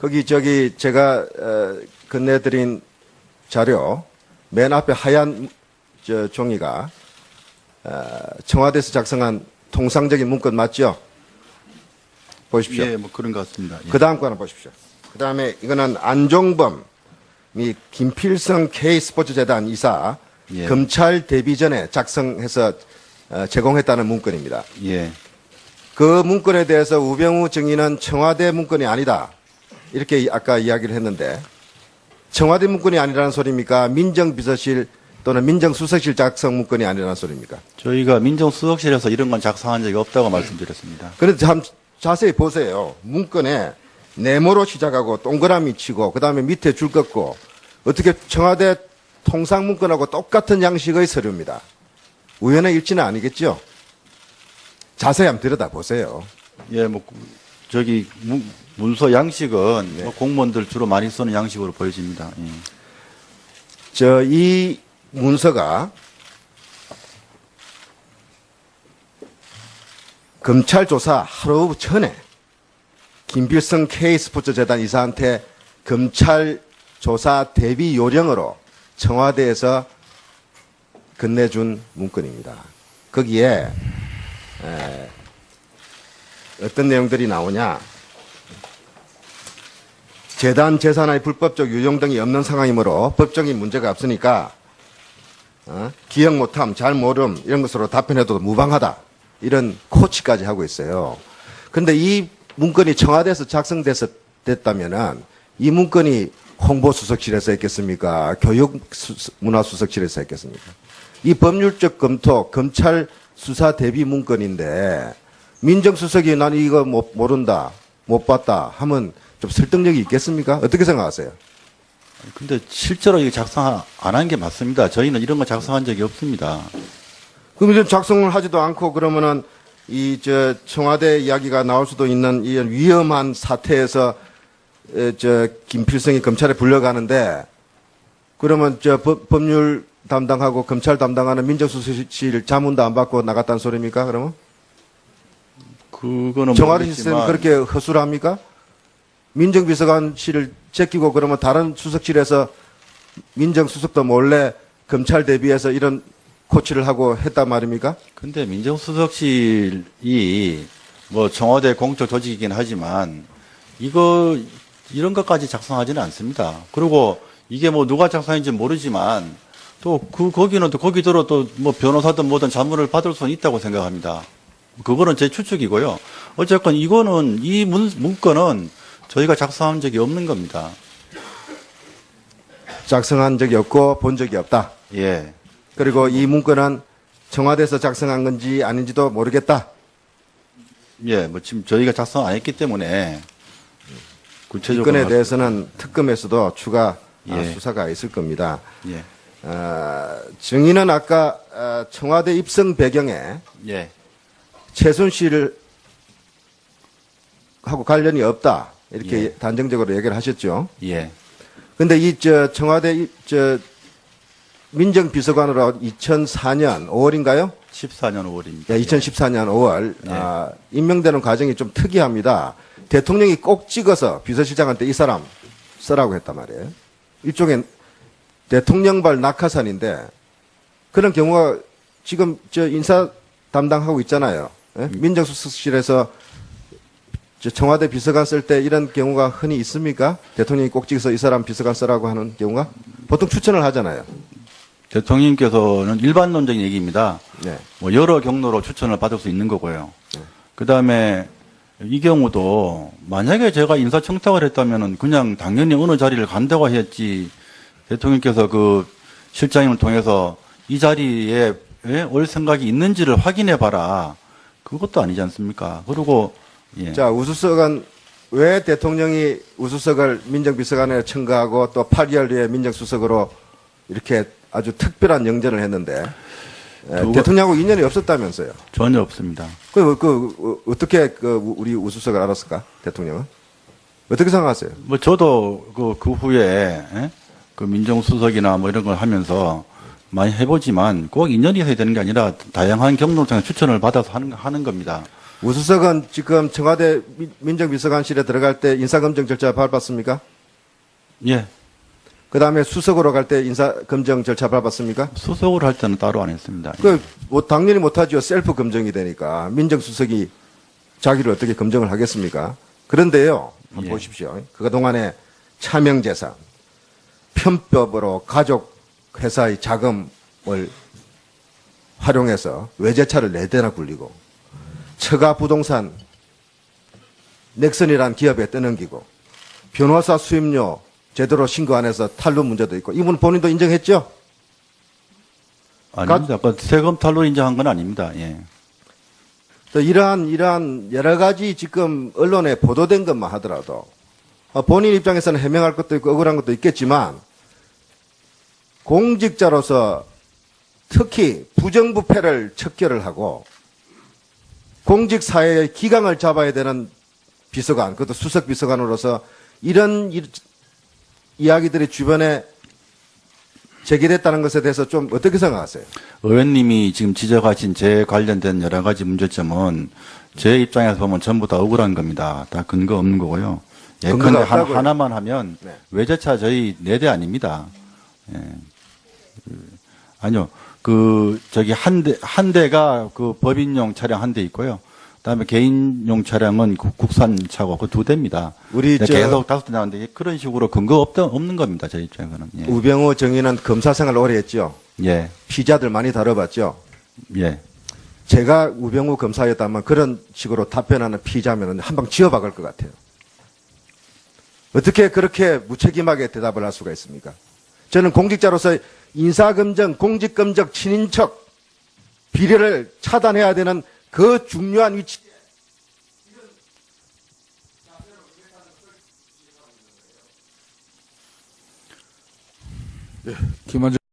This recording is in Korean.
거기 저기 제가 어, 건네드린 자료 맨 앞에 하얀 저 종이가 어, 청와대에서 작성한 통상적인 문건 맞죠? 보십시오. 예, 뭐 그런 것 같습니다. 예. 그 다음 거 하나 보십시오. 그 다음에 이거는 안종범, 이 김필성 K 스포츠재단 이사 예. 검찰 데뷔 전에 작성해서 어, 제공했다는 문건입니다. 예. 그 문건에 대해서 우병우 증인은 청와대 문건이 아니다. 이렇게 이- 아까 이야기를 했는데 청와대 문건이 아니라는 소리입니까? 민정비서실 또는 민정수석실 작성 문건이 아니라는 소리입니까? 저희가 민정수석실에서 이런 건 작성한 적이 없다고 말씀드렸습니다. 그런데 참 자세히 보세요. 문건에 네모로 시작하고 동그라미 치고 그다음에 밑에 줄 긋고 어떻게 청와대 통상 문건하고 똑같은 양식의 서류입니다. 우연의 일치는 아니겠죠? 자세히 한번 들여다 보세요. 예, 뭐 그- 저기 문, 문서 양식은 뭐 공무원들 주로 많이 쓰는 양식으로 보여집니다. 예. 저이 문서가 검찰 조사 하루 전에 김필성 K 스포츠 재단 이사한테 검찰 조사 대비 요령으로 청와대에서 건네준 문건입니다. 거기에 에, 어떤 내용들이 나오냐? 재단 재산의 불법적 유용 등이 없는 상황이므로 법적인 문제가 없으니까 어? 기억 못함, 잘 모름 이런 것으로 답변해도 무방하다 이런 코치까지 하고 있어요. 그런데 이 문건이 청와대에서 작성돼서 됐다면은 이 문건이 홍보수석실에서 했겠습니까? 교육문화수석실에서 했겠습니까? 이 법률적 검토, 검찰 수사 대비 문건인데 민정수석이 난 이거 못 모른다, 못 봤다 하면 좀 설득력이 있겠습니까? 어떻게 생각하세요? 근데 실제로 이게 작성 안 한 게 맞습니다. 저희는 이런 거 작성한 적이 없습니다. 그럼 이제 작성을 하지도 않고 그러면은 이 저 청와대 이야기가 나올 수도 있는 이 위험한 사태에서 에, 저 김필성이 검찰에 불려가는데 그러면 저 법, 법률 담당하고 검찰 담당하는 민정수석실 자문도 안 받고 나갔다는 소리입니까? 그러면 그거는 청와대 시스템이 그렇게 허술합니까? 민정비서관실을 제끼고 그러면 다른 수석실에서 민정수석도 몰래 검찰 대비해서 이런 코치를 하고 했단 말입니까? 근데 민정수석실이 뭐 청와대 공적 조직이긴 하지만 이거 이런 것까지 작성하지는 않습니다. 그리고 이게 뭐 누가 작성했는지 모르지만 또 그 거기는 또 거기대로 또 뭐 변호사든 뭐든 자문을 받을 수는 있다고 생각합니다. 그거는 제 추측이고요. 어쨌건 이거는 이 문, 문건은 저희가 작성한 적이 없는 겁니다. 작성한 적이 없고 본 적이 없다. 예. 그리고 이 문건은 청와대에서 작성한 건지 아닌지도 모르겠다. 예, 뭐 지금 저희가 작성 안 했기 때문에 이 구체적으로 건에 대해서는 특검에서도 추가 아, 예. 수사가 있을 겁니다. 예. 어, 증인은 아까 어, 청와대 입성 배경에 예. 최순실을 하고 관련이 없다 이렇게 예. 단정적으로 얘기를 하셨죠. 예. 근데 이 저 청와대 이- 저 민정비서관으로 2004년 5월인가요? 14년 5월입니다. 예, 2014년 5월 네. 아, 임명되는 과정이 좀 특이합니다. 대통령이 꼭 찍어서 비서실장한테 이 사람 쓰라고 했단 말이에요. 일종의 대통령발 낙하산인데 그런 경우가 지금 저 인사 담당하고 있잖아요. 예? 민정수석실에서 저 청와대 비서관 쓸 때 이런 경우가 흔히 있습니까? 대통령이 꼭 찍어서 이 사람 비서관 쓰라고 하는 경우가 보통 추천을 하잖아요. 대통령께서는 일반론적인 얘기입니다. 네. 뭐 여러 경로로 추천을 받을 수 있는 거고요. 그 다음에 이 경우도 만약에 제가 인사청탁을 했다면은 그냥 당연히 어느 자리를 간다고 했지 대통령께서 그 실장님을 통해서 이 자리에 예, 올 생각이 있는지를 확인해 봐라. 그것도 아니지 않습니까? 그리고 예. 자, 우수석은 왜 대통령이 우수석을 민정비서관에 청구하고 또 8개월 뒤에 민정수석으로 이렇게 아주 특별한 영전을 했는데 에, 두가- 대통령하고 인연이 없었다면서요. 전혀 없습니다. 그, 그, 어, 어떻게 그 우리 우수석을 알았을까? 대통령은? 어떻게 생각하세요? 뭐 저도 그, 그 후에 예? 그 민정수석이나 뭐 이런 걸 하면서 많이 해보지만 꼭 인연이 해야 되는 게 아니라 다양한 경로를 통해 추천을 받아서 하는, 하는 겁니다. 우수석은 지금 청와대 민- 민정비서관실에 들어갈 때 인사검증 절차 밟았습니까? 예. 그 다음에 수석으로 갈 때 인사검증 절차 밟았습니까? 수석을 할 때는 따로 안 했습니다. 그, 뭐, 당연히 못하죠. 셀프 검증이 되니까. 민정수석이 자기를 어떻게 검증을 하겠습니까? 그런데요, 한번 예. 보십시오. 그동안에 차명재산, 편법으로 가족 회사의 자금을 활용해서 외제차를 네 대나 굴리고, 처가 부동산 넥슨이란 기업에 떠넘기고, 변호사 수임료 제대로 신고 안 해서 탈루 문제도 있고, 이분 본인도 인정했죠? 아닙니다. 그 세금 탈루 인정한 건 아닙니다. 예. 또 이러한 이러한 여러 가지 지금 언론에 보도된 것만 하더라도 어, 본인 입장에서는 해명할 것도 있고 억울한 것도 있겠지만 공직자로서 특히 부정부패를 척결을 하고 공직 사회의 기강을 잡아야 되는 비서관, 그것도 수석 비서관으로서 이런 이, 이야기들이 주변에 제기됐다는 것에 대해서 좀 어떻게 생각하세요? 의원님이 지금 지적하신 제 관련된 여러 가지 문제점은 제 입장에서 보면 전부 다 억울한 겁니다. 다 근거 없는 거고요. 예컨대? 하나만 하면 네. 외제차 저희 네 대 아닙니다. 예. 그, 아니요. 그 저기 한 대 한 대가 그 법인용 차량 한 대 있고요. 그다음에 개인용 차량은 국- 국산 차고 그 두 대입니다. 우리 네, 저- 계속 다섯 대 나오는데 그런 식으로 근거 없다 없는 겁니다. 제 입장에서는. 예. 우병우 정의는 검사 생활 오래 했죠. 예. 피자들 많이 다뤄봤죠. 예. 제가 우병우 검사였다면 그런 식으로 답변하는 피자면은 한방 쥐어박을 것 같아요. 어떻게 그렇게 무책임하게 대답을 할 수가 있습니까? 저는 공직자로서 인사검증, 공직검증, 친인척, 비리를 차단해야 되는 그 중요한 위치. 김원장